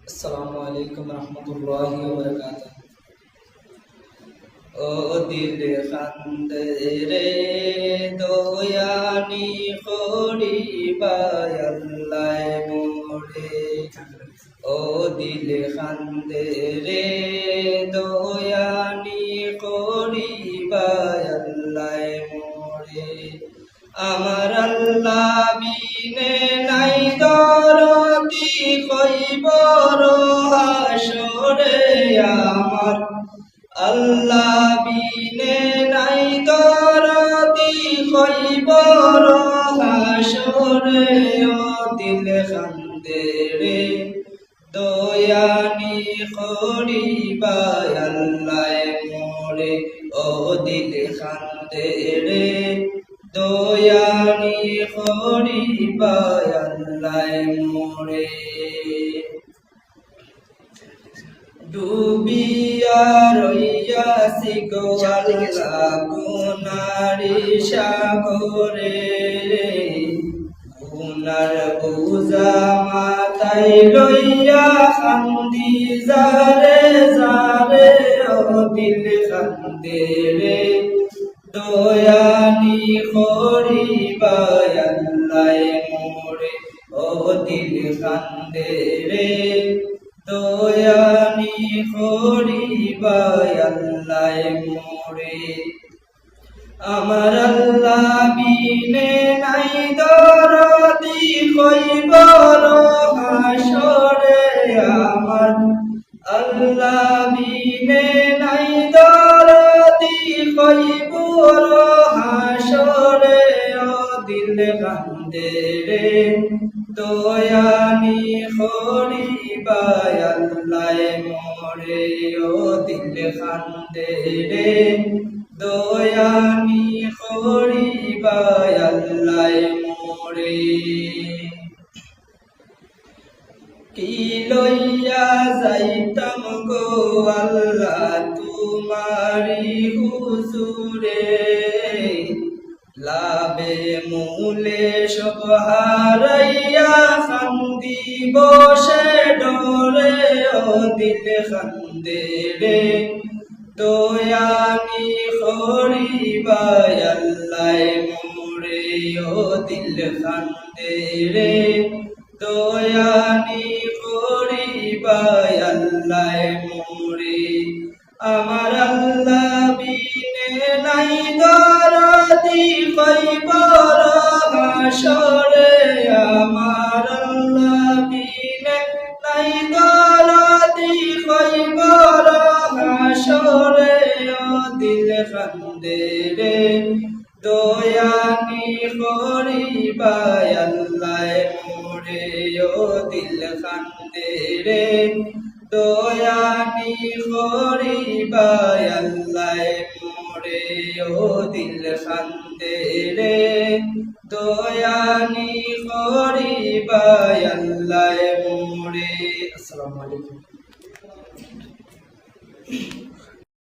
আসসালামু আলাইকুম রহমতুল্লাহি ওয়া ও দিল খান্দে দয়ানি করি বায়াল্লাই মোরে। ও দিল খান্দে দয়ানি করি বায়াল্লাই মোরে। আমার আল্লাহ বিনে আমার। আল্লাহ বিনে নাই দরদি কইবর হাসরে দিল খান্দে রে দয়ানি করিবা আল্লাহ মোরে ও দিল খান্দে রে দয়ানি করিবা ডুবিয়া রইয়াছি গো আল্লাহ গুনারি সাগরে। গুনার বুঝা মাথায় লইয়া খান্দি যারে যারে ও দিল খান্দে রে। দয়ানি করিবা আল্লাহ মোরে ও দিল রে। দয়ানি করিবা আল্লাহ মোরে। আমার আল্লাহ বিনে নাই দরদি কইব হাসরে আমার। আল্লাহ বিনে নাই দরদি কইব হাসরে দিল কান্দে দয়ানি করিবা আল্লাহ মোরে, ও দিল কান্দে রে দয়ানি করিবা আল্লাহ মোরে। কি লইয়া যাইতাম গো আল্লাহ তোমারি মূলে সব হারাইয়া বসে ডরে ও দিল খান্দে রে। দয়ানি করিবা আল্লাহ মোরে ও দিল খান্দে রে। দয়ানি করিবা আল্লাহ মোরে, আমার দয়ানি করিবা আল্লাহ মোরে ও দিল খান্দে রে। দয়ানি করিবা আল্লাহ মোরে ও দিল খান্দে রে। দয়ানি করিবা আল্লাহ মোরে আসসালামু আলাইকুম।